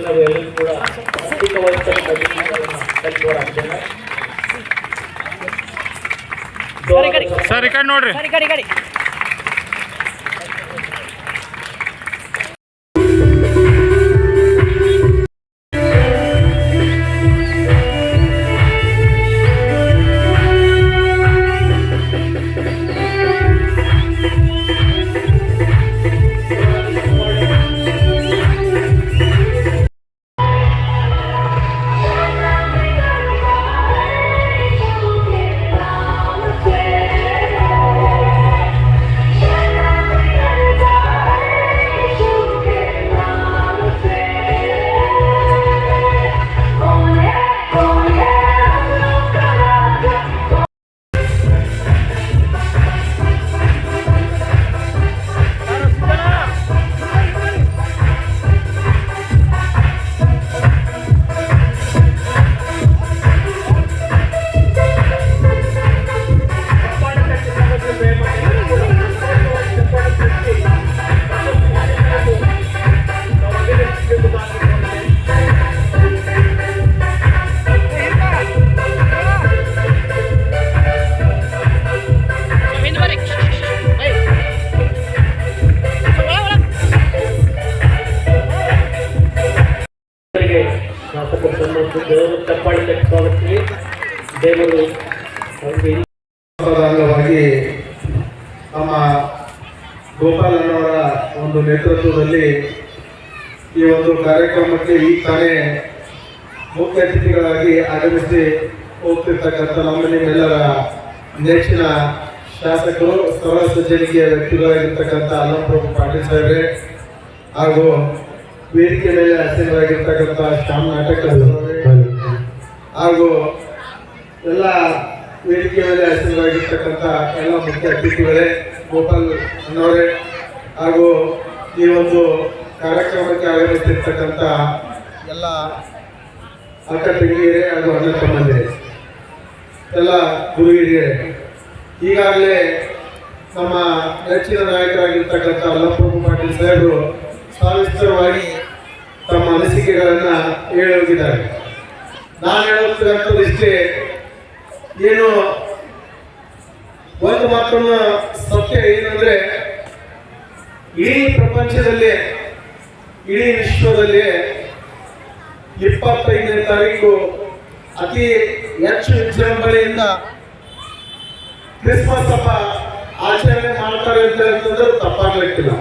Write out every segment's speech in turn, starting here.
ನಾವೆಲ್ಲರೂ ಕೂಡ. ಸರಿ, ಕಡಿ. ಸರ್ ಈ ಕಡೆ ನೋಡ್ರಿ ಈ ಒಂದು ಕಾರ್ಯಕ್ರಮಕ್ಕೆ ಈ ತಾನೇ ಮುಖ್ಯ ಅತಿಥಿಗಳಾಗಿ ಆಗಮಿಸಿ ಹೋಗ್ತಿರ್ತಕ್ಕಂಥ ನಮ್ಮ ನಿಮ್ಮೆಲ್ಲರ ನೆಚ್ಚಿನ ಶಾಸಕರು ಸ್ಥಳ ಸಜ್ಜನಿಕೆಯ ವ್ಯಕ್ತಿಗಳಾಗಿರ್ತಕ್ಕಂಥ ಅಲ್ಲಂಪ್ರಭು ಪಾಟೀಲ್ ಸಾಹೇಬ್ರೆ ಹಾಗೂ ವೇದಿಕೆ ಮೇಲೆ ಆಸೀನರಾಗಿರ್ತಕ್ಕಂಥ ಶ್ಯಾಮ್ ನಾಟಕ ಹಾಗೂ ಎಲ್ಲ ವೇದಿಕೆ ಮೇಲೆ ಆಸೀನರಾಗಿರ್ತಕ್ಕಂಥ ಎಲ್ಲ ಮುಖ್ಯ ಅತಿಥಿಗಳೇ ಗೋಪಾಲ್ ಅನ್ನೋರೇ ಹಾಗೂ ಈ ಒಂದು ಕಾರ್ಯಕ್ರಮಕ್ಕೆ ಆಗಮಿಸ್ತಿರ್ತಕ್ಕಂಥ ಎಲ್ಲ ಅಕ್ಕ ತಂಗಿಯರೇ ಹಾಗೂ ಅಣ್ಣ ತಮ್ಮಂದಿರೇ ಎಲ್ಲ ಗುರು ಹಿರಿಯರೇ ಈಗಾಗಲೇ ನಮ್ಮ ನೆಚ್ಚಿನ ನಾಯಕರಾಗಿರ್ತಕ್ಕಂಥ ಅಲ್ಲಪ್ರಭು ಪಾಟೀಲ್ ಸಾಹೇಬರು ಸಾವಿಸ್ತರವಾಗಿ ತಮ್ಮ ಅನಿಸಿಕೆಗಳನ್ನು ಹೇಳೋಗಿದ್ದಾರೆ ನಾನು ಹೇಳುತ್ತಿರುವಂಥದ್ದು ಇಷ್ಟೇ ಏನು ಒಂದು ಮಾತನ್ನ ಸತ್ಯ ಏನಂದ್ರೆ ಇಡೀ ಪ್ರಪಂಚದಲ್ಲಿ ಇಡೀ ವಿಶ್ವದಲ್ಲಿ ಇಪ್ಪತ್ತೈದನೇ ತಾರೀಕು ಅತಿ ಹೆಚ್ಚು ವಿಜೃಂಭಣೆಯಿಂದ ಕ್ರಿಸ್ಮಸ್ ಹಬ್ಬ ಆಚರಣೆ ಮಾಡ್ತಾರೆ ಅಂತ ಅಂತಂದ್ರೆ ತಪ್ಪಾಗ್ಲಿಕ್ಕಿಲ್ಲ.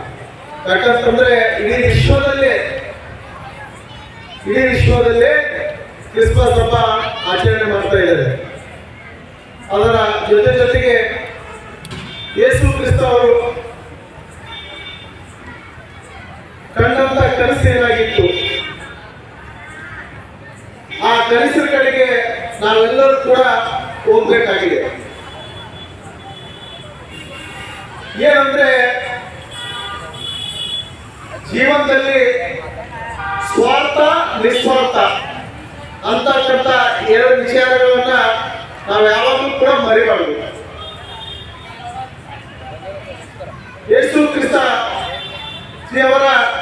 ಯಾಕಂತಂದ್ರೆ ಇಡೀ ವಿಶ್ವದಲ್ಲಿ ಇಡೀ ವಿಶ್ವದಲ್ಲಿ ಕ್ರಿಸ್ಮಸ್ ಹಬ್ಬ ಆಚರಣೆ ಮಾಡ್ತಾ ಇದ್ದಾರೆ. ಅದರ ಜೊತೆ ಜೊತೆಗೆ ಯೇಸು ಕ್ರಿಸ್ತ ಅವರು ಕಂಡಂತ ಕನಸು ಏನಾಗಿತ್ತು ಆ ಕನಸಿನ ಕಡೆಗೆ ನಾವೆಲ್ಲರೂ ಕೂಡ ಹೋಗ್ಬೇಕಾಗಿದೆ. ಏನಂದ್ರೆ, ಜೀವನದಲ್ಲಿ ಸ್ವಾರ್ಥ, ನಿಸ್ವಾರ್ಥ ಅಂತಕ್ಕಂಥ ಎರಡು ವಿಚಾರಗಳನ್ನ ನಾವು ಯಾವಾಗಲೂ ಕೂಡ ಮರಿಬಾರ್ದು. ಯೇಸು ಕ್ರಿಸ್ತ ಅವರ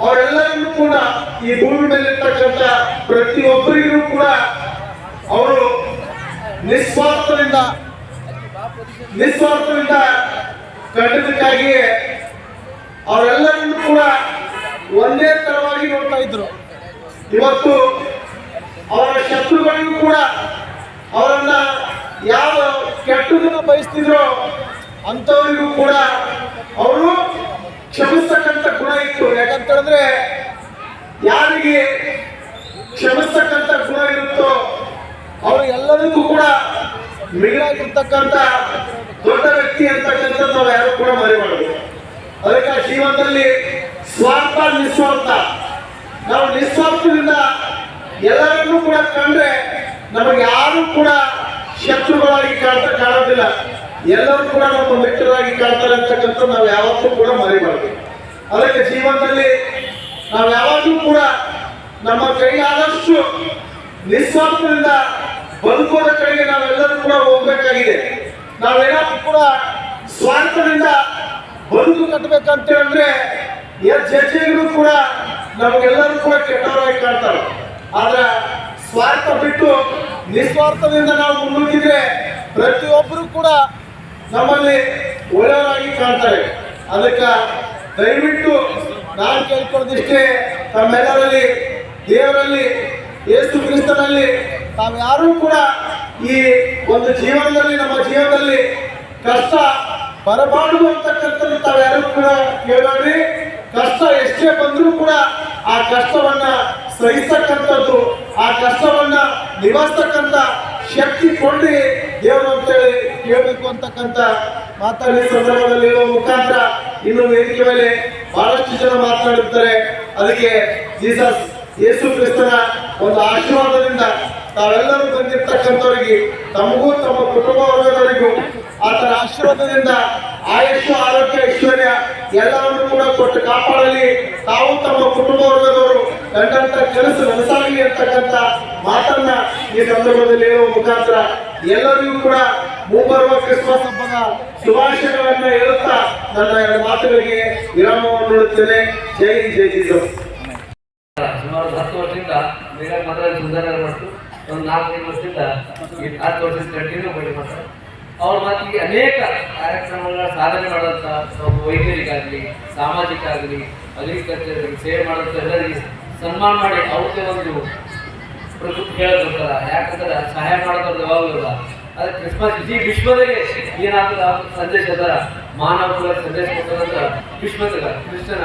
ಅವರೆಲ್ಲರನ್ನೂ ಕೂಡ ಈ ಭೂಮಿ ಮೇಲೆ ಇರ್ತಕ್ಕಂಥ ಪ್ರತಿಯೊಬ್ಬರಿಗೂ ಕೂಡ ಅವರು ನಿಸ್ವಾರ್ಥದಿಂದ ನಿಸ್ವಾರ್ಥದಿಂದ ಕಟ್ಟದಕ್ಕಾಗಿ ಅವರೆಲ್ಲರಿಗೂ ಕೂಡ ಒಂದೇ ತರವಾಗಿ ನೋಡ್ತಾ ಇದ್ರು. ಇವತ್ತು ಅವರ ಶತ್ರುಗಳಿಗೂ ಕೂಡ ಅವರನ್ನ ಯಾವ ಕೆಟ್ಟದನ್ನು ಬಯಸ್ತಿದ್ರು ಅಂಥವರಿಗೂ ಕೂಡ ಅವರು ಕ್ಷಮಿಸ್ತಕ್ಕಂಥ ಗುಣ ಇತ್ತು. ಯಾಕಂತ ಹೇಳಿದ್ರೆ ಯಾರಿಗೆ ಕ್ಷಮಿಸ್ತಕ್ಕಂಥ ಗುಣ ಇರುತ್ತೋ ಅವರು ಎಲ್ಲದಕ್ಕೂ ಕೂಡ ಮಿಗಿಲಾಗಿರ್ತಕ್ಕಂಥ ದೊಡ್ಡ ವ್ಯಕ್ತಿ ಅಂತಕ್ಕಂಥ ನಾವು ಯಾರು ಕೂಡ ಮರಿಬಾರದು. ಅದಕ್ಕೆ ಜೀವನದಲ್ಲಿ ಸ್ವಾರ್ಥ, ನಿಸ್ವಾರ್ಥ. ನಾವು ನಿಸ್ವಾರ್ಥದಿಂದ ಎಲ್ಲರನ್ನೂ ಕೂಡ ಕಂಡ್ರೆ ನಮಗೆ ಯಾರು ಕೂಡ ಶತ್ರುಗಳಾಗಿ ಕಾಣ್ತಾ ಕಾಣೋದಿಲ್ಲ. ಎಲ್ಲರೂ ಕೂಡ ನಮ್ಮ ಮಿತ್ರರಾಗಿ ಕಾಣ್ತಾರೆ ಅಂತಕ್ಕಂಥ ನಾವು ಯಾವತ್ತೂ ಕೂಡ ಮರಿಬಾರ್ದು. ಅದಕ್ಕೆ ಜೀವನದಲ್ಲಿ ನಾವು ಯಾವಾಗಲೂ ಕೂಡ ನಮ್ಮ ಕೈಲಾದಷ್ಟು ನಿಸ್ವಾರ್ಥದಿಂದ ಬದುಕೋದ ಕಡೆಗೆ ನಾವೆಲ್ಲರೂ ಕೂಡ ಹೋಗ್ಬೇಕಾಗಿದೆ. ನಾವೇನಾದ್ರೂ ಕೂಡ ಸ್ವಾರ್ಥದಿಂದ ಬದುಕು ಕಟ್ಟಬೇಕಂತ ಹೇಳಿದ್ರೆ ಜಜ್ಜೆಗಳು ಕೂಡ ನಮಗೆಲ್ಲರೂ ಕೂಡ ಕೆಟ್ಟವರಾಗಿ ಕಾಣ್ತಾರೆ. ಆದ್ರೆ ಸ್ವಾರ್ಥ ಬಿಟ್ಟು ನಿಸ್ವಾರ್ಥದಿಂದ ನಾವು ಮುನ್ನುಗ್ಗಿದ್ರೆ ಪ್ರತಿಯೊಬ್ಬರು ಕೂಡ ನಮ್ಮಲ್ಲಿ ಒಳ್ಳೆಯವರಾಗಿ ಕಾಣ್ತಾರೆ. ಅದಕ್ಕೆ ದಯವಿಟ್ಟು ನಾನು ಕೇಳ್ಕೊಳ್ಳೋದಿಷ್ಟೇ ತಮ್ಮೆಲ್ಲರಲ್ಲಿ, ದೇವರಲ್ಲಿ, ಯೇಸು ಕ್ರಿಸ್ತನಲ್ಲಿ ತಾವ್ಯಾರೂ ಕೂಡ ಈ ಒಂದು ಜೀವನದಲ್ಲಿ, ನಮ್ಮ ಜೀವನದಲ್ಲಿ ಕಷ್ಟ ಬರಬಾರದು ಅಂತಕ್ಕಂಥದ್ದು ತಾವ್ಯಾರು ಕೂಡ ಕೇಳಬೇಡ್ರಿ. ಕಷ್ಟ ಎಷ್ಟೇ ಬಂದರೂ ಕೂಡ ಆ ಕಷ್ಟವನ್ನ ಸಹಿಸ್ತಕ್ಕಂಥದ್ದು, ಆ ಕಷ್ಟವನ್ನ ನಿವಾರಿಸ್ತಕ್ಕಂಥ ಶಕ್ತಿ ಕೊಡ್ರಿ ದೇವರು ಅಂತೇಳಿ ಕೇಳಬೇಕು ಅಂತಕ್ಕಂಥ ಮಾತಾಡಿದ ಸಂದರ್ಭದಲ್ಲಿ ಮುಖಾಂತರ ಇನ್ನು ವೇದಿಕೆ ಮೇಲೆ ಬಹಳಷ್ಟು ಜನ ಮಾತನಾಡುತ್ತಾರೆ. ಅದಕ್ಕೆ ಜೀಸಸ್ ಯೇಸು ಕ್ರಿಸ್ತನ ಒಂದು ಆಶೀರ್ವಾದದಿಂದ ತಾವೆಲ್ಲರೂ ಬಂದಿರ್ತಕ್ಕಂಥವರಿಗೆ, ತಮಗೂ ತಮ್ಮ ಕುಟುಂಬ ವರ್ಗದವರಿಗೂ ಆತನ ಆಶೀರ್ವಾದದಿಂದ ಆಯುಷ್ಯ, ಆರೋಗ್ಯ, ಐಶ್ವರ್ಯ ಎಲ್ಲವನ್ನು ಕೂಡ ಕೊಟ್ಟು ಕಾಪಾಡಲಿ. ತಾವು ತಮ್ಮ ಕುಟುಂಬ ವರ್ಗದವರು ಕಂಡಂತ ಕೆಲಸ ನನಸಾಗಲಿ ಅಂತಕ್ಕಂಥ ಮಾತನ್ನ ಈ ಸಂದರ್ಭದಲ್ಲಿ ಹೇಳುವ ಮುಖಾಂತರ ಎಲ್ಲರಿಗೂ ಕೂಡ ಮುಂಬರುವ ಕ್ರಿಸ್ಮಸ್ ಹಬ್ಬದ ಶುಭಾಶಯಗಳನ್ನ ಹೇಳುತ್ತಾ ನನ್ನ ಎರಡು ಮಾತುಗಳಿಗೆ ವಿರಾಮವನ್ನು ನೋಡುತ್ತೇನೆ. ಜೈ ಜೈ ಜೀಸಸ್. ಸುಮಾರು ಹತ್ತು ವರ್ಷದಿಂದ ಬೇಗ ಸುಧಾರಣೆ ಮಾಡ್ತು ಒಂದು ನಾಲ್ಕೈದು ವರ್ಷದಿಂದ ಹತ್ತು ವರ್ಷದಿಂದ ಕಂಟಿನ್ಯೂ ಮಾಡಿ ಮಾಡ್ತಾರೆ ಅವ್ರ ಮಾತಿಗೆ ಅನೇಕ ಕಾರ್ಯಕ್ರಮಗಳ ಸಾಧನೆ ಮಾಡುವಂಥ ವೈದ್ಯರಿಗಾಗಲಿ ಸಾಮಾಜಿಕ ಆಗಲಿ ಅಗ್ರಿಕಲ್ಚರ್ ಸೇವೆ ಮಾಡುವಂಥ ಎಲ್ಲರಿಗೆ ಸನ್ಮಾನ ಮಾಡಿ ಅವ್ರಿಗೆ ಒಂದು ಪ್ರಕೃತಿ ಹೇಳೋದಿರ್ತಾರ ಯಾಕಂದ್ರೆ ಸಹಾಯ ಮಾಡೋದ್ರ ಯಾವಾಗಲೂ ಇಲ್ಲ ಅದು ಕ್ರಿಸ್ಮಸ್ ಇಡೀ ವಿಶ್ವದಲ್ಲಿ ಏನಾಗ್ತದ ಸಂದೇಶ ಅದ ಮಾನವ ಸಂದೇಶ ಕೊಟ್ಟದಂತ ವಿಶ್ವದಾಗ ಕ್ರಿಸ್ತನ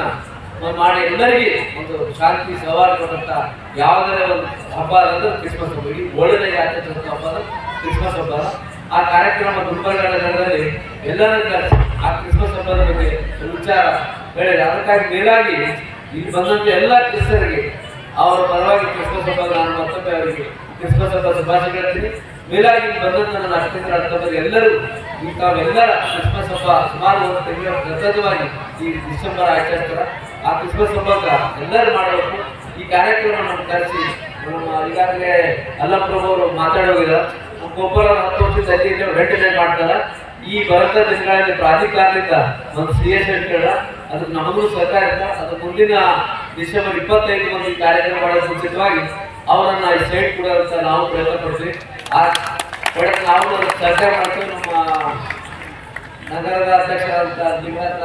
ಮಾಡಿ ಎಲ್ಲರಿಗೆ ಒಂದು ಶಾಂತಿ ಸವಾಲು ಕೊಟ್ಟಂತ ಯಾವುದೇ ಒಂದು ಹಬ್ಬ ಅಂದ್ರೆ ಕ್ರಿಸ್ಮಸ್ ಹಬ್ಬ. ಒಳ್ಳೆಯ ಆಚರಿಸುವಂತ ಹಬ್ಬ ಕ್ರಿಸ್ಮಸ್ ಹಬ್ಬ ಆ ಕಾರ್ಯಕ್ರಮ ನಗರದಲ್ಲಿ ಎಲ್ಲರೂ ಆ ಕ್ರಿಸ್ಮಸ್ ಹಬ್ಬದ ಬಗ್ಗೆ ವಿಚಾರ ಹೇಳಿದೆ ಅದಕ್ಕಾಗಿ ಮೇಲಾಗಿ ಇಲ್ಲಿ ಬಂದಂತ ಎಲ್ಲ ಕ್ರಿಸ್ತರಿಗೆ ಅವರ ಪರವಾಗಿ ಕ್ರಿಸ್ಮಸ್ ಹಬ್ಬ ನಾನು ಮತ್ತೊಮ್ಮೆ ಅವರಿಗೆ ಕ್ರಿಸ್ಮಸ್ ಹಬ್ಬ ಶುಭಾಶಯ ಹೇಳ್ತೀನಿ. ಮೇಲಾಗಿ ಇಲ್ಲಿ ಬಂದಂತ ನನ್ನ ಅರ್ಥಿತರ ಅರ್ಥದಲ್ಲಿ ಎಲ್ಲರೂ ಈ ತಾವೆಲ್ಲರ ಕ್ರಿಸ್ಮಸ್ ಹಬ್ಬ ಸುಮಾರು ಒಂದು ಈ ಡಿಸೆಂಬರ್ ಆಚರಿಸ್ತಾರ. ಆ ಕ್ರಿಸ್ಮಸ್ ಹಬ್ಬಕ್ಕೆ ಎಲ್ಲರೂ ಮಾಡಬೇಕು. ಈ ಕಾರ್ಯಕ್ರಮ ನಮ್ಮ ಕರೆಸಿ ಈಗಾಗಲೇ ಅಲ್ಲಪ್ರಭು ಅವರು ಮಾತಾಡೋಗಿದ್ದಾರೆ. ಗೋಪಾಲ ಹತ್ತು ವರ್ಷದ ಅಲ್ಲಿ ವೆಂಟಿಲೇಟ್ ಮಾಡ್ತಾರ. ಈ ಬರತ ದಿನಗಳಲ್ಲಿ ಪ್ರಾಧಿಕಾರದಿಂದ ಒಂದು ಸಿ ಎಸ್ ಹೇಳ್ತಾರ ಅದಕ್ಕೆ ನಮಗೂ ಸಹಕಾರ ಇದೆ ಅದು ಮುಂದಿನ ಡಿಸೆಂಬರ್ ಇಪ್ಪತ್ತೈದು ಒಂದು ಕಾರ್ಯಕ್ರಮ ಮಾಡಲು ಸೂಚಿತವಾಗಿ ಅವರನ್ನ ಈ ಸೈಟ್ ಕೂಡ ನಾವು ಪ್ರಯತ್ನ ಪಡ್ತೀವಿ ಆ ನಾವು ಸರ್ಕಾರ ಮಾಡ್ತೀವಿ. ನಮ್ಮ ನಗರದ ಅಧ್ಯಕ್ಷರಾದಂಥ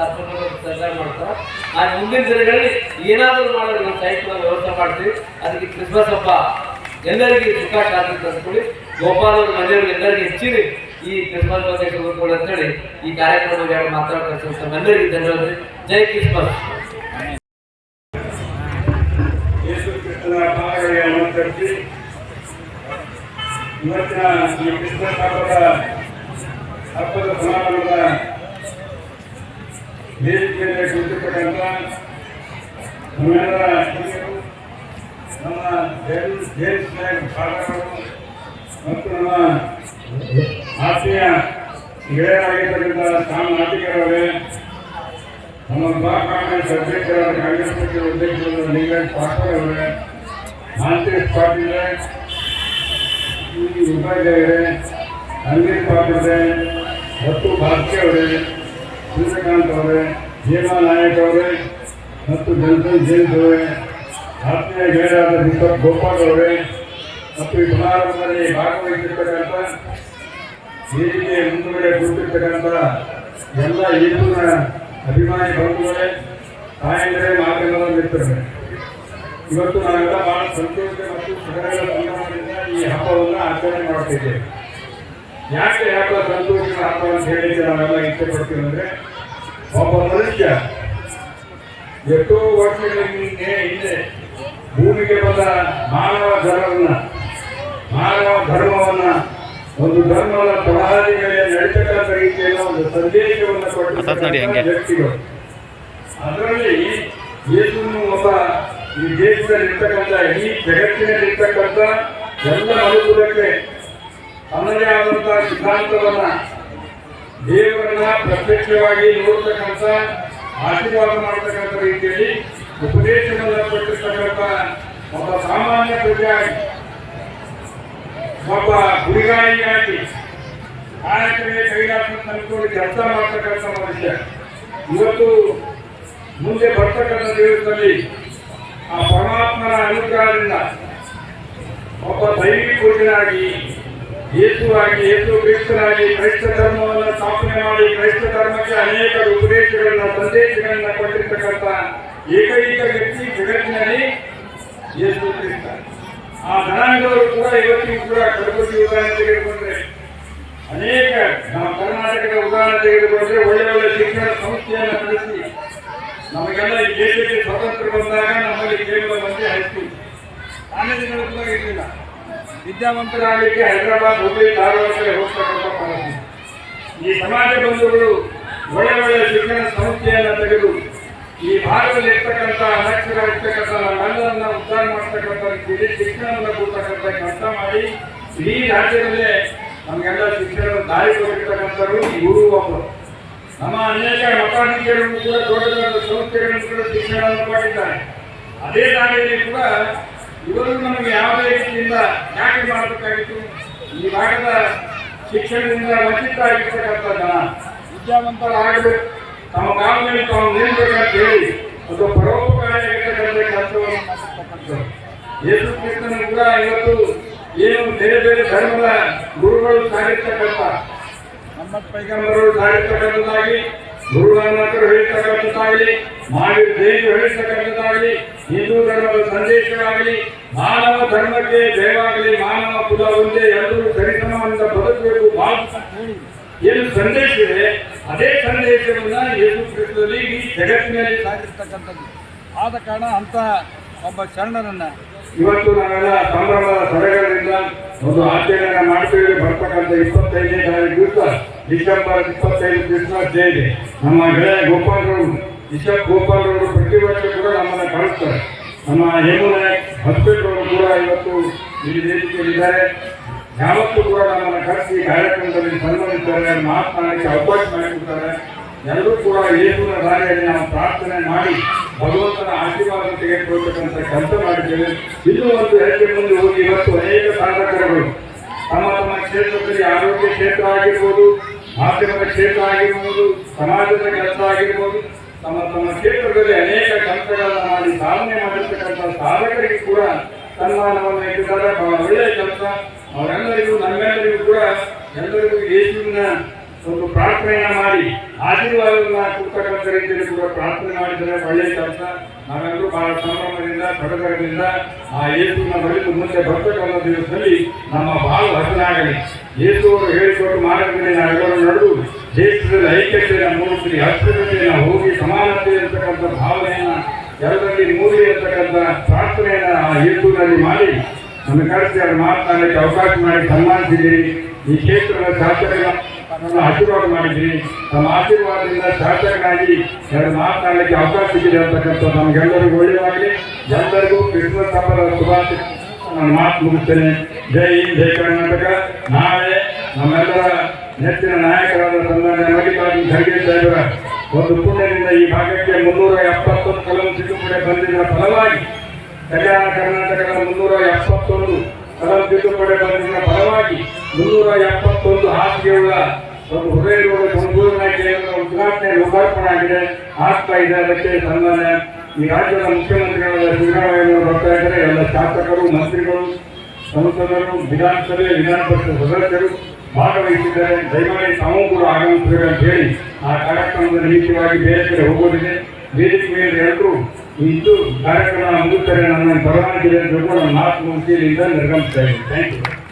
ಅಪ್ಪನವರು ಸಹಕಾರ ಮಾಡ್ತಾರೆ. ಆ ಮುಂದಿನ ದಿನಗಳಲ್ಲಿ ಏನಾದರೂ ಮಾಡೋದು ಸೈಟ್ ಸೈಟ್ ವ್ಯವಸ್ಥೆ ಮಾಡ್ತೀವಿ. ಅದಕ್ಕೆ ಕ್ರಿಸ್ಮಸ್ ಹಬ್ಬ, ಎಲ್ಲರಿಗೂ ಸುಖ ಶಾಂತಿ ತಂದ್ಕೊಳ್ಳಿ ಗೋಪಾಲ್ ಅವ್ರ ಮನೆಯವ್ರಿಗೆ ಎಲ್ಲರಿಗೆ ಹೆಚ್ಚಿರಿ. ಈ ಕ್ರಿಸ್ಮಸ್ ಬಗ್ಗೆ ಅಂತ ಅಂತೇಳಿ ಈ ಕಾರ್ಯಕ್ರಮ ಎರಡು ಮಾತಾಡ್ತಾರೆ ಎಲ್ಲರಿಗೂ ಧನ್ಯವಾದ ಜೈ ಕ್ರಿಸ್ಮಸ್ ಇವತ್ತಿನ ಈ ಕ್ರಿಸ್ಮಸ್ ಹಬ್ಬದ ಹಬ್ಬದ ಸಮಾರಂಭದ ವೇದಿಕೆಯಲ್ಲಿ ಕುಳಿತುಕೊಂಡಂತ ನಮ್ಮ ಜೇಮ್ಸ್ ಜೈ ನಾಯಕ್ ಫಾದರರು ಮತ್ತು ನಮ್ಮ ಆತ್ಮೀಯ ಗೆಳೆಯರಾಗಿರ್ತಕ್ಕಂಥ ಸ್ವಾಮಿ ನಾಟಿಕರವರೇ ನಮ್ಮ ಕಾಂಗ್ರೆಸ್ ಅಧ್ಯಕ್ಷರಾದ ಕಾಂಗ್ರೆಸ್ ಪಕ್ಷದ ಅಧ್ಯಕ್ಷರಾದ ಲಿಂಗಾಯತ್ ಪಾಟೀಲ್ ಅವರೇ, ಮಾಂತೇಶ್ ಪಾಟೀಲ್ ಉಪಾಧ್ಯಾಯರೇ ಅನಿಲ್ ಪಾಟೀಲ್ರೆ ಮತ್ತು ಭಾಸ್ಕರ್ ಅವರೇ, ಸೂರ್ಯಕಾಂತ್ ಅವರೇ ಹೇಮಾ ನಾಯಕ್ ಅವರೇ, ಮತ್ತು ಜನ್ಸನ್ ಜೇಮ್ಸ್ ಅವರೇ, ಆತ್ಮೀಯ ಗೆಳೆಯರಾದ ದೀಪಕ್ ಗೋಪಾಲ್ ಅವರೇ ಮತ್ತು ಈ ಸಮಾರಂಭದಲ್ಲಿ ಭಾಗವಹಿಸಿರ್ತಕ್ಕಂಥ ವೇದಿಕೆ ಮುಂದುಗಡೆ ಕೂತಿರ್ತಕ್ಕಂಥ ಎಲ್ಲ ಯೇಸುವಿನ ಅಭಿಮಾನಿ ಬಂಧುಗಳೇ, ತಾಯಂದರೆ ಮಿತ್ರರೇ ಇವತ್ತು ನಾವೆಲ್ಲ ಬಹಳ ಸಂತೋಷ ಮತ್ತು ಸಡಗರ ಸಂಭ್ರಮದಿಂದ ಈ ಹಬ್ಬವನ್ನು ಆಚರಣೆ ಮಾಡ್ತಿದ್ದೇವೆ ಯಾಕೆ ಹಬ್ಬ ಸಂತೋಷದ ಹಬ್ಬ ಅಂತ ಹೇಳಿದ್ರೆ ನಾವೆಲ್ಲ ಇಷ್ಟಪಡ್ತೀವಿ ಅಂದರೆ, ಒಬ್ಬ ಮನುಷ್ಯ ಎಷ್ಟೋ ವರ್ಷಗಳ ಹಿಂದೆ ಭೂಮಿಗೆ ಬಂದ ಮಾನವ ಧರ್ಮವನ್ನ ಮಾನವ ಧರ್ಮವನ್ನ ಒಂದು ಧರ್ಮದ ಪ್ರವಾದಿಗಳಿಗೆ ನಡೀತಕ್ಕಂಥ ರೀತಿಯಲ್ಲಿ ಒಂದು ಸಂದೇಶವನ್ನು ಕೊಟ್ಟಿರ್ತಕ್ಕಂಥ ವ್ಯಕ್ತಿಗಳು. ಅದರಲ್ಲಿ ಏನು ಒಬ್ಬ ಈ ದೇಶದಲ್ಲಿರ್ತಕ್ಕಂಥ ಈ ಜಗತ್ತಿನಲ್ಲಿರ್ತಕ್ಕಂಥ ಎಲ್ಲ ಅನುಕೂಲಕ್ಕೆ ತನ್ನದೇ ಆದಂತಹ ಸಿದ್ಧಾಂತವನ್ನ ದೇವರನ್ನ ಪ್ರತ್ಯಕ್ಷವಾಗಿ ನೋಡ್ತಕ್ಕಂಥ ಆಶೀರ್ವಾದ ಮಾಡತಕ್ಕಂಥ ರೀತಿಯಲ್ಲಿ ಉಪದೇಶವನ್ನು ಕೊಟ್ಟಿರ್ತಕ್ಕಂಥ ಒಬ್ಬ ಸಾಮಾನ್ಯ ಪ್ರಜೆಯಾಗಿ ಒಬ್ಬ ಗುರಿಗಾಯಿಯಾಗಿ ನಾಯಕರಿಗೆ ಕೈಲಾಸ ತಂದುಕೊಂಡು ಕೆಲಸ ಮಾಡ್ತಕ್ಕಂಥ ಮನುಷ್ಯ ಇವತ್ತು ಮುಂದೆ ಬರ್ತಕ್ಕಂಥ ದಿವಸದಲ್ಲಿ ಆ ಪರಮಾತ್ಮನ ಅನುಗ್ರಹದಿಂದ ಒಬ್ಬ ದೈವಿ ಪೂಜನಾಗಿ ಯೇಸುವಾಗಿ ಯೇಸು ಕ್ರಿಸ್ತನಾಗಿ ಕ್ರೈಸ್ತ ಧರ್ಮವನ್ನು ಸ್ಥಾಪನೆ ಮಾಡಿ ಕ್ರೈಸ್ತ ಧರ್ಮಕ್ಕೆ ಅನೇಕ ಉಪದೇಶಗಳನ್ನ, ಸಂದೇಶಗಳನ್ನ ಕೊಟ್ಟಿರ್ತಕ್ಕಂಥ ಏಕೈಕ ವ್ಯಕ್ತಿ ಜಗತ್ತಿನಲ್ಲಿ ಯೇಸು ಕ್ರಿಸ್ತ. ಆ ಜನಾಂಗದವರು ಕೂಡ ಇವತ್ತಿಗೂ ಕೂಡ ಗಣಪತಿ ಉದಾಹರಣೆ ತೆಗೆದುಕೊಂಡ್ರೆ ಅನೇಕ ನಮ್ಮ ಕರ್ನಾಟಕದ ಉದಾಹರಣೆ ತೆಗೆದುಕೊಂಡ್ರೆ ಒಳ್ಳೆ ಒಳ್ಳೆ ಶಿಕ್ಷಣ ಸಂಸ್ಥೆಯನ್ನು ನಡೆಸಿ ನಮಗೆಲ್ಲ ಈ ದೇಶಕ್ಕೆ ಸ್ವಾತಂತ್ರ್ಯ ಬಂದಾಗ ನಮ್ಮಲ್ಲಿ ಕೇವಲ ಮಂದಿ ಹೈಸ್ಕೂಲ್ ಕಾಲೇಜುಗಳು ಕೂಡ ಇರಲಿಲ್ಲ. ವಿದ್ಯಾವಂತರಾಗಲಿಕ್ಕೆ ಹೈದರಾಬಾದ್ ಹುಬ್ಬಳ್ಳಿ ಧಾರವಾಡಕ್ಕೆ ಹೋಗ್ತಕ್ಕಂಥ ಈ ಸಮಾಜ ಬಂಧುಗಳು ಒಳ್ಳೆ ಒಳ್ಳೆ ಶಿಕ್ಷಣ ಸಂಸ್ಥೆಯನ್ನು ತೆಗೆದು ಈ ಭಾಗದಲ್ಲಿ ಇರ್ತಕ್ಕಂಥ ಅನಕ್ಷರ ಇರ್ತಕ್ಕಂಥ ನಮ್ಮೆಲ್ಲರನ್ನ ಉದ್ಧಾರ ಮಾಡ್ತಕ್ಕಂಥ ರೀತಿಯಲ್ಲಿ ಶಿಕ್ಷಣವನ್ನು ಕೊಡ್ತಕ್ಕಂಥ ಕೆಲಸ ಮಾಡಿ ಇಡೀ ರಾಜ್ಯದಲ್ಲೇ ನಮಗೆಲ್ಲ ಶಿಕ್ಷಣದ ದಾರಿ ಕೊಟ್ಟಿರ್ತಕ್ಕಂಥವ್ರು ಇವರು ಒಬ್ಬರು ನಮ್ಮ ಅನೇಕ ಮತಾಧಿಕಾರಿಗಳು ಕೂಡ ದೊಡ್ಡ ದೊಡ್ಡ ಸಂಸ್ಥೆಗಳನ್ನು ಕೂಡ ಶಿಕ್ಷಣವನ್ನು ಕೊಟ್ಟಿದ್ದಾರೆ. ಅದೇ ದಾರಿಯಲ್ಲಿ ಕೂಡ ಇವರು ನಮಗೆ ಯಾವುದೇ ರೀತಿಯಿಂದ ಯಾಕೆ ಮಾಡಬೇಕಾಗಿತ್ತು. ಈ ಭಾಗದ ಶಿಕ್ಷಣದಿಂದ ವಂಚಿತ ಆಗಿರ್ತಕ್ಕಂಥ ಜನ ವಿದ್ಯಾವಂತರಾಗಬೇಕು. ತಮ್ಮ ಕಾಲದಲ್ಲಿ ತಾವು ನಿಲ್ಬೇಕಂತ ಹೇಳಿ ಅದು ಪರೋಪಕಾರಿಯಾಗಿರ್ತಕ್ಕಂಥ ಯೇಸು ಕ್ರಿಸ್ತನು ಕೂಡ ಇವತ್ತು ಏನು ಬೇರೆ ಬೇರೆ ಧರ್ಮದ ಗುರುಗಳು ಸಾಗಿರ್ತಕ್ಕಂಥ ನಮ್ಮ ಸಾಗಿರ್ತಕ್ಕಂಥದ್ದಾಗಿ ಸಾಗಿರ್ತಕ್ಕಂಥದ್ದಾಗಲಿ ಗುರುನಾನಕರು ಹೇಳ್ತಕ್ಕಂಥದ್ದಾಗಲಿ ಮಾಡಿ ದೇವಿ ಹೇಳ್ತಕ್ಕಂಥದ್ದಾಗಲಿ ಹಿಂದೂ ಧರ್ಮದ ಸಂದೇಶವಾಗಲಿ ಮಾನವ ಧರ್ಮಕ್ಕೆ ಜಯವಾಗಲಿ, ಮಾನವ ಕುಲ ಒಂದೇ, ಎಲ್ಲರೂ ಸರಿಸಮದಿಂದ ಬದುಕಬೇಕು ಹೇಳಿ ಏನು ಸಂದೇಶ ಇದೆ. ಅದೇ ಸಂದೇಶವನ್ನು ಯೇಸು ಕ್ರಿಸ್ತದಲ್ಲಿ ಈ ಜಗತ್ತಿನಲ್ಲಿ ಸಾಗಿರ್ತಕ್ಕಂಥದ್ದು. ಆದ ಕಾರಣ ಅಂತ ಒಬ್ಬ ಶರಣರನ್ನ ಇವತ್ತು ನಾವೆಲ್ಲ ಸಂಭ್ರಮದ ಸಡಗರದಿಂದ ಒಂದು ಆಚರಣೆ ಮಾಡ್ತೀವಿ. ಬರ್ತಕ್ಕಂಥ ಇಪ್ಪತ್ತೈದನೇ ತಾರೀಕು ದಿವಸ, ಡಿಸೆಂಬರ್ ಇಪ್ಪತ್ತೈದು ದಿವಸ ಇದೆ ನಮ್ಮ ಗೆಳೆಯ ಗೋಪಾಲರವರು ಬಿಷಪ್ ಗೋಪಾಲರವರು ಪ್ರತಿ ವರ್ಷ ಕೂಡ ನಮ್ಮನ್ನ ಕಳಿಸ್ತಾರೆ ನಮ್ಮ ಹೇಮುನ ಹಸ್ಪೆಟ್ರವರು ಕೂಡ ಇವತ್ತು ಈ ವೇದಿಕೆಯಲ್ಲಿದ್ದಾರೆ. ಯಾವತ್ತೂ ಕೂಡ ನಮ್ಮನ್ನು ಕರೆಸಿ ಕಾರ್ಯಕ್ರಮದಲ್ಲಿ ಸನ್ಮಾನಿಸ್ತಾರೆ, ಮಾತನಾಡಲಿಕ್ಕೆ ಅವಕಾಶ ಮಾಡಿಕೊಡ್ತಾರೆ ಎಲ್ಲರೂ ಕೂಡ ಏನೂ ದಾರಿಯಲ್ಲಿ ನಾವು ಪ್ರಾರ್ಥನೆ ಮಾಡಿ ಭಗವಂತನ ಆಶೀರ್ವಾದ ತೆಗೆದುಕೊಳ್ತಕ್ಕಂಥ ಕೆಲಸ ಮಾಡಿದ್ದೇವೆ. ಇದು ಒಂದು ಹೆಜ್ಜೆ ಮುಂದೆ ಹೋಗಿ ಇವತ್ತು ಅನೇಕ ಸಾಧಕರುಗಳು ತಮ್ಮ ತಮ್ಮ ಕ್ಷೇತ್ರದಲ್ಲಿ ಆರೋಗ್ಯ ಕ್ಷೇತ್ರ ಆಗಿರ್ಬೋದು, ಮಾಧ್ಯಮದ ಕ್ಷೇತ್ರ ಆಗಿರ್ಬೋದು, ಸಮಾಜದ ಕೆಲಸ ಆಗಿರ್ಬೋದು, ತಮ್ಮ ತಮ್ಮ ಕ್ಷೇತ್ರದಲ್ಲಿ ಅನೇಕ ಕೆಲಸಗಳನ್ನು ಮಾಡಿ ಸಾಧನೆ ಮಾಡಿರ್ತಕ್ಕಂಥ ಸಾಧಕರಿಗೆ ಕೂಡ ಸನ್ಮಾನವನ್ನು ಇಟ್ಟಿದ್ದಾರೆ ಬಹಳ ಒಳ್ಳೆಯ ಕೆಲಸ. ಅವರೆಲ್ಲರಿಗೂ, ನಮ್ಮೆಲ್ಲರಿಗೂ ಕೂಡ ಎಲ್ಲರಿಗೂ ಯೇಸುವಿನ ಒಂದು ಪ್ರಾರ್ಥನೆಯನ್ನು ಮಾಡಿ, ಆಶೀರ್ವಾದವನ್ನು ಕೊಡ್ತಕ್ಕಂಥ ರೀತಿಯಲ್ಲಿ ಕೂಡ ಪ್ರಾರ್ಥನೆ ಮಾಡಿದರೆ ಒಳ್ಳೆಯ ಕೆಲಸ. ನಾವೆಲ್ಲರೂ ಬಹಳ ಸಂಭ್ರಮದಿಂದ, ಸಡಗರದಿಂದ ಆ ಯೇಸುವಿನ ಬಳಿದು ಮುಂದೆ ಬರ್ತಕ್ಕಂಥ ದಿವಸದಲ್ಲಿ ನಮ್ಮ ಬಾಳು ಹಸನಾಗಲಿ ಯೇಸುವರು ಹೇಳಿಕೊಂಡು ಮಾರ್ಗದಲ್ಲಿ ನಾವೆಲ್ಲರೂ ನಡೆದು ದೇಶದಲ್ಲಿ ಐಕ್ಯತೆಯ ಮೂರ್ತಿ ಹಸ್ತತೆಯ ಹೋಗಿ ಸಮಾನತೆ ಇರತಕ್ಕಂಥ ಭಾವನೆಯನ್ನ ಎಲ್ಲರಲ್ಲಿ ಮೂಡಿ ಇರತಕ್ಕಂಥ ಪ್ರಾರ್ಥನೆಯನ್ನು ಆ ಯೇಸುವಿನಲ್ಲಿ ಮಾಡಿ, ನನ್ನ ಕರೆಸಿ ಅವರು ಮಾತನಾಡಲಿಕ್ಕೆ ಅವಕಾಶ ಮಾಡಿ, ಸನ್ಮಾನಿಸಿದ್ದೀರಿ. ಈ ಕ್ಷೇತ್ರದ ಶಾಸಕರ ನನ್ನನ್ನು ಆಶೀರ್ವಾದ ಮಾಡಿದ್ರಿ ತಮ್ಮ ಆಶೀರ್ವಾದದಿಂದ ಶಾಸಕರಾಗಿ ಎರಡು ಮಾತನಾಡಲಿಕ್ಕೆ ಅವಕಾಶ ಸಿಕ್ಕಿದೆ ಅಂತಕ್ಕಂಥ ನಮಗೆಲ್ಲರಿಗೂ ಒಳ್ಳೆಯದಾಗಲಿ. ಎಲ್ಲರಿಗೂ ಕ್ರಿಸ್ಮಸ್ ಹಬ್ಬದ ಶುಭಾಶಯ. ನಾನು ಮಾತು ಮುಗಿಸ್ತೇನೆ. ಜೈ ಹಿಂದ್, ಜೈ ಕರ್ನಾಟಕ. ನಾಳೆ ನಮ್ಮೆಲ್ಲರ ನೆಚ್ಚಿನ ನಾಯಕರಾದ ಸಂದರ್ಭ ಮಲ್ಲಿಕಾರ್ಜುನ ಖರ್ಗೆ ಸಾಹೇಬರ ಒಂದು ಪುಣ್ಯದಿಂದ ಈ ಭಾಗಕ್ಕೆ ಮುನ್ನೂರ ಎಪ್ಪತ್ತೊಂದು ಕಲಂ ತಿದ್ದುಪಡಿ ಬಂದಿನ ಫಲವಾಗಿ ಕಲ್ಯಾಣ ಕರ್ನಾಟಕದ ಮುನ್ನೂರ ಎಪ್ಪತ್ತೊಂದು ಕಲಂ ತಿದ್ದುಪಡಿ ಬಂದಿನ ಫಲವಾಗಿ ಮುನ್ನೂರ ಎಪ್ಪತ್ತೊಂದು ಹಾಸಿಗೆಯುಳ್ಳ ಒಂದು ಹೃದಯ ಕೇಂದ್ರ ಉದ್ಘಾಟನೆ ಲೋಕಾರ್ಪಣೆ ಆಗಿದೆ. ಆಗ್ತಾ ಇದೆ. ಅದಕ್ಕೆ ಸನ್ಮಾನ ಈ ರಾಜ್ಯದ ಮುಖ್ಯಮಂತ್ರಿಗಳಾದ ಸಿದ್ದರಾಮಯ್ಯನವರು ಬರ್ತಾ ಇದ್ದಾರೆ. ಎಲ್ಲ ಶಾಸಕರು, ಮಂತ್ರಿಗಳು, ಸಂಸದರು, ವಿಧಾನಸಭೆ ವಿಧಾನ ಪರಿಷತ್ ಸದಸ್ಯರು ಭಾಗವಹಿಸಿದ್ದಾರೆ ದಯಮಾಡಿ ತಾವು ಕೂಡ ಆಗಮಿಸಬೇಕು ಅಂತ ಹೇಳಿ ಆ ಕಾರ್ಯಕ್ರಮದ ನಿಮಿತ್ತವಾಗಿ ಬೇರೆ ಕಡೆ ಹೋಗೋದಿದೆ ವೇದಿಕೆ ಮೇಲೆ ಎಲ್ಲರೂ ಇದ್ದು ಕಾರ್ಯಕ್ರಮ ಮುಗಿಸ್ತಾರೆ ನನ್ನ ತಿಳ್ಕೊಂಡು ನಾಲ್ಕು ಮಾತು ಮುಗಿಸಿ ನಿರ್ಗಮಿಸ್ತಾ ಇದ್ದೀನಿ. Thank you